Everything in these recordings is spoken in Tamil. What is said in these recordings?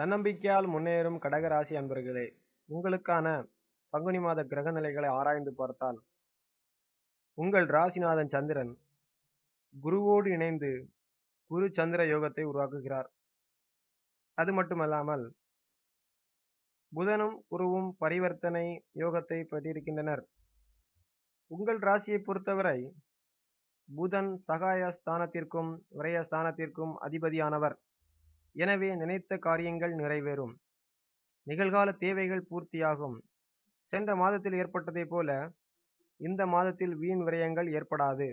தன்னம்பிக்கையால் முன்னேறும் கடகராசி அன்பர்களே உங்களுக்கான பங்குனி மாத கிரக நிலைகளை ஆராய்ந்து பார்த்தால் உங்கள் ராசிநாதன் சந்திரன் குருவோடு இணைந்து குரு சந்திர யோகத்தை உருவாக்குகிறார். அது மட்டுமல்லாமல் புதனும் குருவும் பரிவர்த்தனை யோகத்தை பெற்றிருக்கின்றனர். உங்கள் ராசியை பொறுத்தவரை புதன் சகாய ஸ்தானத்திற்கும் விரய ஸ்தானத்திற்கும் அதிபதியானவர். எனவே நினைத்த காரியங்கள் நிறைவேறும். நிகழ்கால தேவைகள் பூர்த்தியாகும். சென்ற மாதத்தில் ஏற்பட்டதைப் போல இந்த மாதத்தில் வீண் விரயங்கள் ஏற்படாது.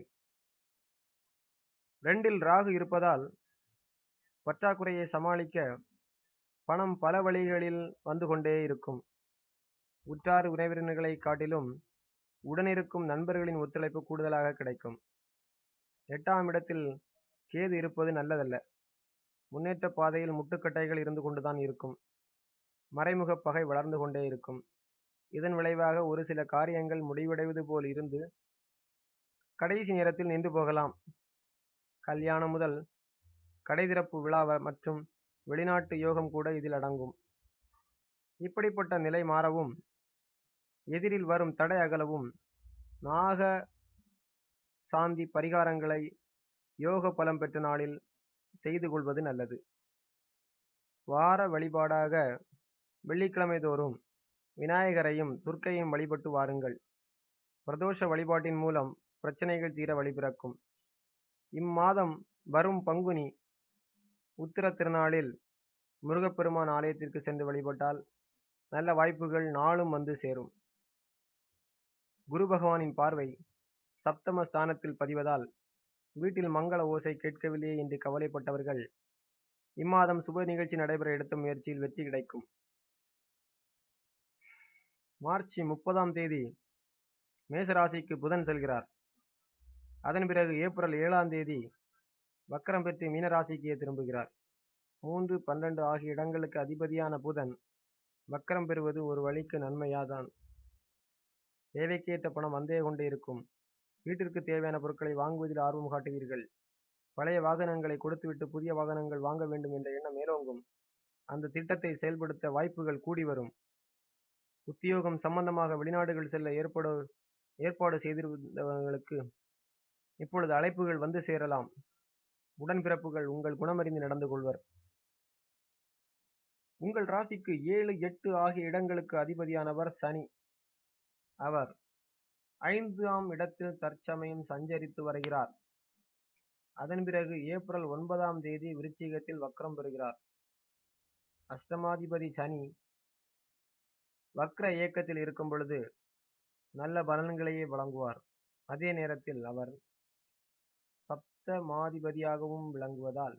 ரெண்டில் ராகு இருப்பதால் பற்றாக்குறையை சமாளிக்க பணம் பல வழிகளில் வந்து கொண்டே இருக்கும். உற்றார் உறவினர்களை காட்டிலும் உடனிருக்கும் நண்பர்களின் ஒத்துழைப்பு கூடுதலாக கிடைக்கும். எட்டாம் இடத்தில் கேது இருப்பது நல்லதல்ல. முன்னேற்ற பாதையில் முட்டுக்கட்டைகள் இருந்து கொண்டுதான் இருக்கும். மறைமுக பகை வளர்ந்து கொண்டே இருக்கும். இதன் விளைவாக ஒரு சில காரியங்கள் முடிவடைவது போல் இருந்து கடைசி நேரத்தில் நின்று போகலாம். கல்யாணம் முதல் கடைதிறப்பு விழா மற்றும் வெளிநாட்டு யோகம் கூட இதில் அடங்கும். இப்படிப்பட்ட நிலை மாறவும் எதிரில் வரும் தடை அகலவும் நாக சாந்தி பரிகாரங்களை யோக பலம் பெற்ற நாளில் செய்து கொள்வது நல்லது. வார வழிபாடாக வெள்ளிக்கிழமை தோறும் விநாயகரையும் துர்க்கையும் வழிபட்டு வாருங்கள். பிரதோஷ வழிபாட்டின் மூலம் பிரச்சனைகள் தீர வழிபிறக்கும் இம்மாதம் வரும் பங்குனி உத்திர திருநாளில் முருகப்பெருமான் ஆலயத்திற்கு சென்று வழிபட்டால் நல்ல வாய்ப்புகள் நாளும் வந்து சேரும். குரு பகவானின் பார்வை சப்தம ஸ்தானத்தில் பதிவதால் வீட்டில் மங்கள ஓசை கேட்கவில்லையே என்று கவலைப்பட்டவர்கள். இம்மாதம் சுப நிகழ்ச்சி நடைபெற எடுத்த முயற்சியில் வெற்றி கிடைக்கும். மார்ச் முப்பதாம் தேதி மேசராசிக்கு புதன் செல்கிறார். அதன் பிறகு ஏப்ரல் ஏழாம் தேதி வக்கரம் பெற்று மீனராசிக்கே திரும்புகிறார். மூன்று பன்னெண்டு ஆகிய இடங்களுக்கு அதிபதியான புதன் வக்கரம் பெறுவது ஒரு வழிக்கு நன்மையாதான். தேவைக்கேற்ற பணம் வந்தே கொண்டே இருக்கும். வீட்டிற்கு தேவையான பொருட்களை வாங்குவதில் ஆர்வம் காட்டுவீர்கள். பழைய வாகனங்களை கொடுத்துவிட்டு புதிய வாகனங்கள் வாங்க வேண்டும் என்ற எண்ணம் மேலோங்கும். அந்த திட்டத்தை செயல்படுத்த வாய்ப்புகள் கூடி வரும். உத்தியோகம் சம்பந்தமாக வெளிநாடுகள் செல்ல ஏற்பாடு ஏற்பாடு செய்திருந்தவர்களுக்கு இப்பொழுது அழைப்புகள் வந்து சேரலாம். உடன்பிறப்புகள் உங்கள் குணமறிந்து நடந்து கொள்வர். உங்கள் ராசிக்கு ஏழு எட்டு ஆகிய இடங்களுக்கு அதிபதியானவர் சனி. அவர் ஐந்தாம் இடத்தில் தற்சமயம் சஞ்சரித்து வருகிறார். அதன் பிறகு ஏப்ரல் ஒன்பதாம் தேதி விருச்சிகத்தில் வக்ரம் பெறுகிறார். அஷ்டமாதிபதி சனி வக்ர இயக்கத்தில் இருக்கும் பொழுது நல்ல பலன்களையே வழங்குவார். அதே நேரத்தில் அவர் சப்தமாதிபதியாகவும் விளங்குவதால்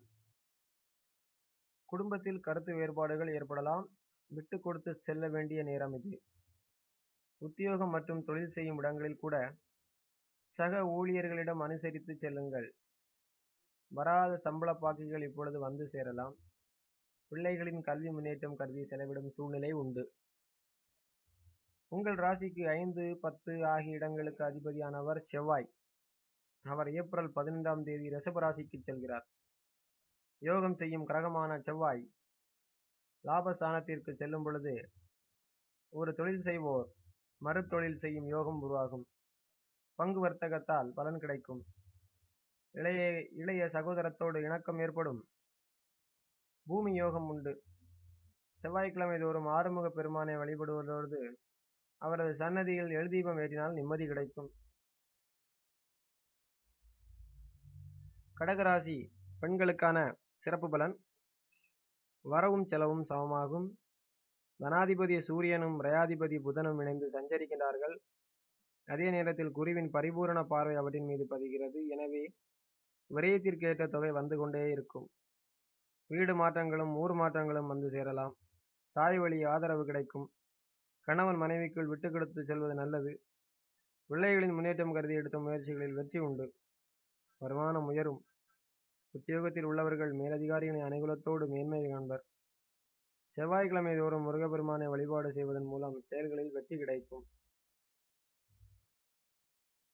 குடும்பத்தில் கருத்து வேறுபாடுகள் ஏற்படலாம். விட்டு கொடுத்து செல்ல வேண்டிய நேரம் இது. உத்தியோகம் மற்றும் தொழில் செய்யும் இடங்களில் கூட சக ஊழியர்களிடம் அனுசரித்து செல்லுங்கள். வராத சம்பள பாக்கிகள் இப்பொழுது வந்து சேரலாம். பிள்ளைகளின் கல்வி முன்னேற்றம் கருதி செலவிடும் சூழ்நிலை உண்டு. உங்கள் ராசிக்கு ஐந்து பத்து ஆகிய இடங்களுக்கு அதிபதியானவர் செவ்வாய். அவர் ஏப்ரல் பதினைந்தாம் தேதி ரிஷபராசிக்கு செல்கிறார். யோகம் செய்யும் கிரகமான செவ்வாய் லாபஸ்தானத்திற்கு செல்லும் பொழுது ஒரு தொழில் செய்வோர் மறுதொழில் செய்யும் யோகம் உருவாகும். பங்கு வர்த்தகத்தால் பலன் கிடைக்கும். இளைய இளைய சகோதரத்தோடு இணக்கம் ஏற்படும். பூமி யோகம் உண்டு. செவ்வாய்க்கிழமை தோறும் ஆறுமுக பெருமானை வழிபடுவதோடு அவரது சன்னதியில் எழுதீபம் ஏற்றினால் நிம்மதி கிடைக்கும். கடகராசி பெண்களுக்கான சிறப்பு பலன். வரவும் செலவும் சமமாகும். தனாதிபதி சூரியனும் ரயாதிபதி புதனும் இணைந்து சஞ்சரிக்கின்றார்கள். அதே நேரத்தில் குருவின் பரிபூரண பார்வை அவற்றின் மீது பதிகிறது. எனவே விரயத்திற்கேற்ற தொகை வந்து கொண்டே இருக்கும். வீடு மாற்றங்களும் ஊர் மாற்றங்களும் வந்து சேரலாம். தாய் வழி ஆதரவு கிடைக்கும். கணவன் மனைவிக்குள் விட்டு கொடுத்து செல்வது நல்லது. பிள்ளைகளின் முன்னேற்றம் கருதி எடுத்த முயற்சிகளில் வெற்றி உண்டு. வருமானம் உயரும். உத்தியோகத்தில் உள்ளவர்கள் மேலதிகாரிகளின் அனுகூலத்தோடு மேன்மை காண்பர். செவ்வாய்க்கிழமை தோறும் முருகப்பெருமானை வழிபாடு செய்வதன் மூலம் செயல்களில் வெற்றி கிடைக்கும்.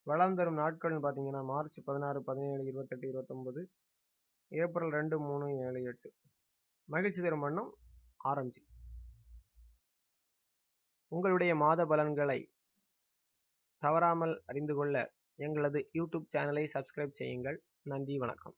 வளம் தரும் நாட்கள்னு பார்த்தீங்கன்னா மார்ச் பதினாறு பதினேழு இருபத்தெட்டு இருபத்தொம்பது ஏப்ரல் ரெண்டு மூணு ஏழு எட்டு. மகிழ்ச்சி தரும் வண்ணம் ஆரஞ்சு. உங்களுடைய மாத பலன்களை தவறாமல் அறிந்து கொள்ள எங்களது யூடியூப் சேனலை சப்ஸ்கிரைப் செய்யுங்கள். நன்றி வணக்கம்.